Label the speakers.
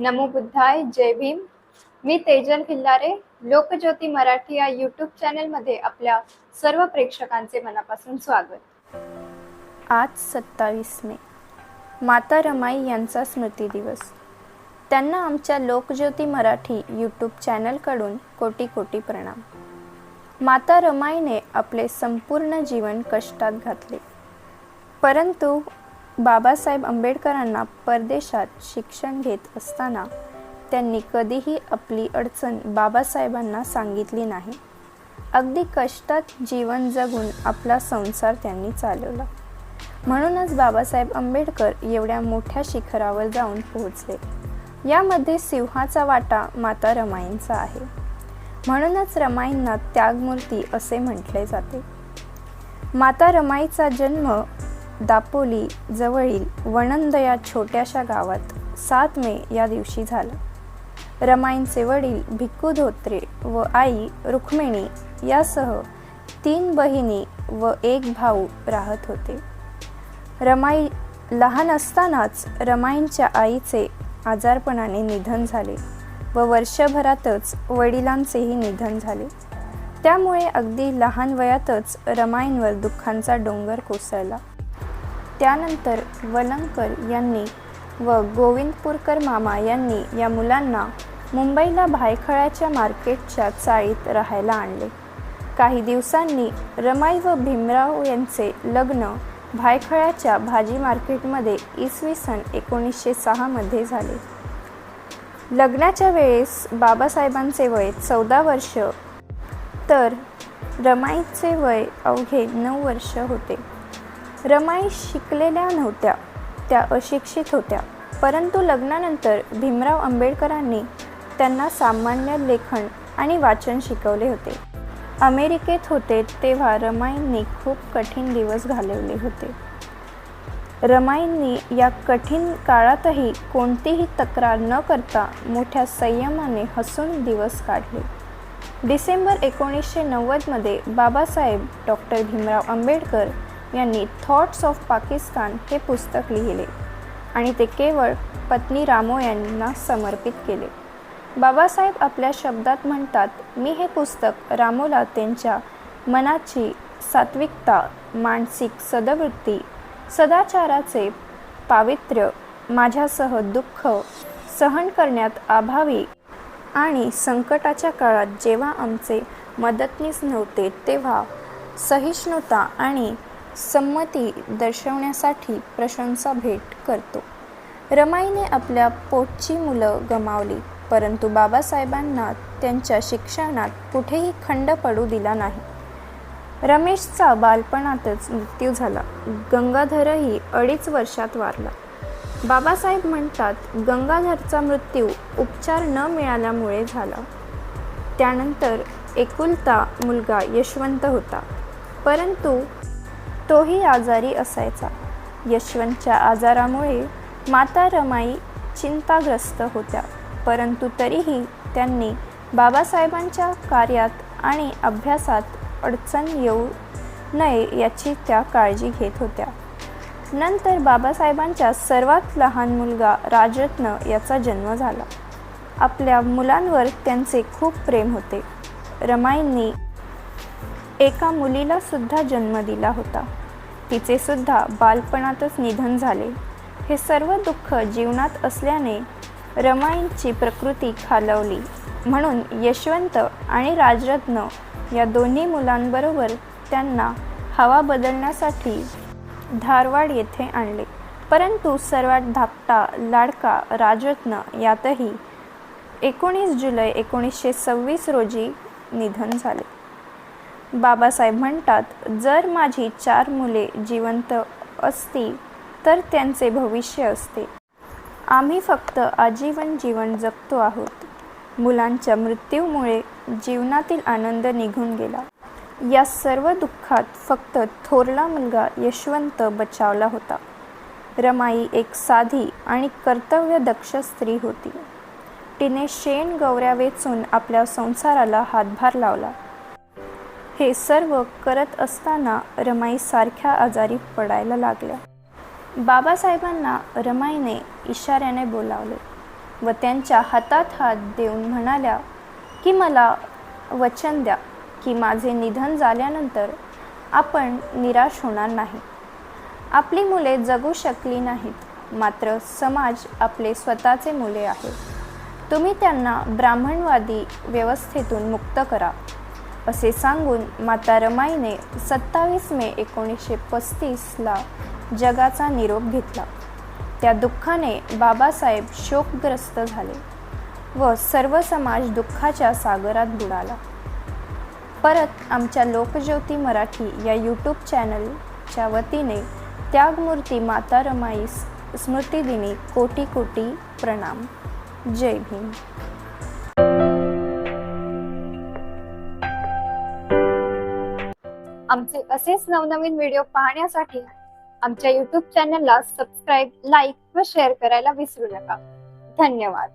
Speaker 1: नमो बुद्धाय जय भीम. मी तेजल खिल्लारे लोकज्योती मराठी या यूट्यूब चॅनलमध्ये आपल्या सर्व प्रेक्षकांचे मनापासून स्वागत.
Speaker 2: आज सत्तावीस मे. माता रमाई यांचा स्मृती दिवस. त्यांना आमच्या लोकज्योती मराठी यूट्यूब चॅनलकडून कोटी कोटी प्रणाम. माता रमाईने आपले संपूर्ण जीवन कष्टात घातले. परंतु बाबासाहेब आंबेडकरांना परदेशात शिक्षण घेत असताना त्यांनी कधीही आपली अडचण बाबासाहेबांना सांगितली नाही. अगदी कष्टात जीवन जगून आपला संसार त्यांनी चालवला. म्हणूनच बाबासाहेब आंबेडकर एवढ्या मोठ्या शिखरावर जाऊन पोहोचले. यामध्ये सिंहाचा वाटा माता रमाईंचा आहे. म्हणूनच रमाईंना त्यागमूर्ती असे म्हटले जाते. माता रमाईचा जन्म दापोली जवळील वणंद या छोट्याशा गावात सात मे या दिवशी झाला. रमाईंचे वडील भिक्खू धोत्रे व आई रुक्मिणी यासह तीन बहिणी व एक भाऊ राहत होते. रमाई लहान असतानाच रमाईंच्या आईचे आजारपणाने निधन झाले व वर्षभरातच वडिलांचेही निधन झाले. त्यामुळे अगदी लहान वयातच रमाईंवर दुःखांचा डोंगर कोसळला. त्यानंतर वलंगकर यांनी व गोविंदपूरकर मामा यांनी या मुलांना मुंबईला भायखळ्याच्या मार्केटच्या चाळीत राहायला आणले. काही दिवसांनी रमाई व भीमराव यांचे लग्न भायखळ्याच्या भाजी मार्केटमध्ये इसवी सन एकोणीसशे सहामध्ये झाले. लग्नाच्या वेळेस बाबासाहेबांचे वय चौदा वर्ष तर रमाईचे वय अवघे नऊ वर्ष होते. रमाई शिकलेल्या नव्हत्या त्या अशिक्षित होत्या. परंतु लग्नानंतर भीमराव आंबेडकरांनी त्यांना सामान्य लेखन आणि वाचन शिकवले होते. अमेरिकेत होते तेव्हा रमाईंनी खूप कठीण दिवस घालवले होते. रमाईंनी या कठीण काळातही कोणतीही तक्रार न करता मोठ्या संयमाने हसून दिवस काढले. डिसेंबर एकोणीसशे नव्वदमध्ये बाबासाहेब डॉक्टर भीमराव आंबेडकर यांनी थॉट्स ऑफ पाकिस्तान हे पुस्तक लिहिले आणि ते केवळ पत्नी रामो यांना समर्पित केले. बाबासाहेब आपल्या शब्दात म्हणतात मी हे पुस्तक रामोला त्यांच्या मनाची सात्विकता मानसिक सदवृत्ती सदाचाराचे पावित्र्य माझ्यासह दुःख सहन करण्यात अभावी आणि संकटाच्या काळात जेव्हा आमचे मदतनीस नव्हते तेव्हा सहिष्णुता आणि संमती दर्शवण्यासाठी प्रशंसा भेट करतो. रमाईने आपल्या पोटची मुलं गमावली परंतु बाबासाहेबांना त्यांच्या शिक्षणात कुठेही खंड पडू दिला नाही. रमेशचा बालपणातच मृत्यू झाला. गंगाधरही अडीच वर्षात वारला. बाबासाहेब म्हणतात गंगाधरचा मृत्यू उपचार न मिळाल्यामुळे झाला. त्यानंतर एकुलता मुलगा यशवंत होता. परंतु तोही आजारी असायचा. यशवंतच्या आजारामुळे माता रमाई चिंताग्रस्त होत्या. परंतु तरीही त्यांनी बाबासाहेबांच्या कार्यात आणि अभ्यासात अडचण येऊ नये याची त्या काळजी घेत होत्या. नंतर बाबासाहेबांच्या सर्वात लहान मुलगा राजरत्न याचा जन्म झाला. आपल्या मुलांवर त्यांचे खूप प्रेम होते. रमाईंनी एका मुलीला सुद्धा जन्म दिला होता. तिचे सुद्धा बालपणातच निधन झाले. हे सर्व दुःख जीवनात असल्याने रमाईंची प्रकृती खालवली. म्हणून यशवंत आणि राजरत्न या दोन्ही मुलांबरोबर त्यांना हवा बदलण्यासाठी धारवाड येथे आणले. परंतु सर्वात धाकटा लाडका राजरत्न यातही एकोणीस जुलै एकोणीसशे सव्वीस रोजी निधन झाले. बाबासाहेब म्हणतात जर माझी चार मुले जिवंत असती तर त्यांचे भविष्य असते. आम्ही फक्त आजीवन जीवन जगतो आहोत. मुलांच्या मृत्यूमुळे जीवनातील आनंद निघून गेला. या सर्व दुःखात फक्त थोरला मुलगा यशवंत बचावला होता. रमाई एक साधी आणि कर्तव्यदक्ष स्त्री होती. तिने शेण गवऱ्या वेचून आपल्या संसाराला हातभार लावला. हे सर्व करत असताना रमाई सारख्या आजारी पडायला लागल्या. बाबासाहेबांना रमाईने इशाऱ्याने बोलावले व त्यांच्या हातात हात देऊन म्हणाल्या की मला वचन द्या की माझे निधन झाल्यानंतर आपण निराश होणार नाही. आपली मुले जगू शकली नाहीत मात्र समाज आपले स्वतःचे मुले आहेत तुम्ही त्यांना ब्राह्मणवादी व्यवस्थेतून मुक्त करा. असे सांगून माता रमाईने सत्तावीस मे एकोणीसशे पस्तीसला जगाचा निरोप घेतला. त्या दुःखाने बाबासाहेब शोकग्रस्त झाले व सर्व समाज दुःखाच्या सागरात बुडाला. परत आमच्या लोकज्योती मराठी या यूट्यूब चॅनलच्या वतीने त्यागमूर्ती माता रमाई स्मृतिदिनी कोटी कोटी प्रणाम. जय भीम.
Speaker 1: आमचे असेच नवनवीन व्हिडिओ पाहण्यासाठी आमच्या युट्यूब चॅनलला सबस्क्राईब लाईक व शेअर करायला विसरू नका. धन्यवाद.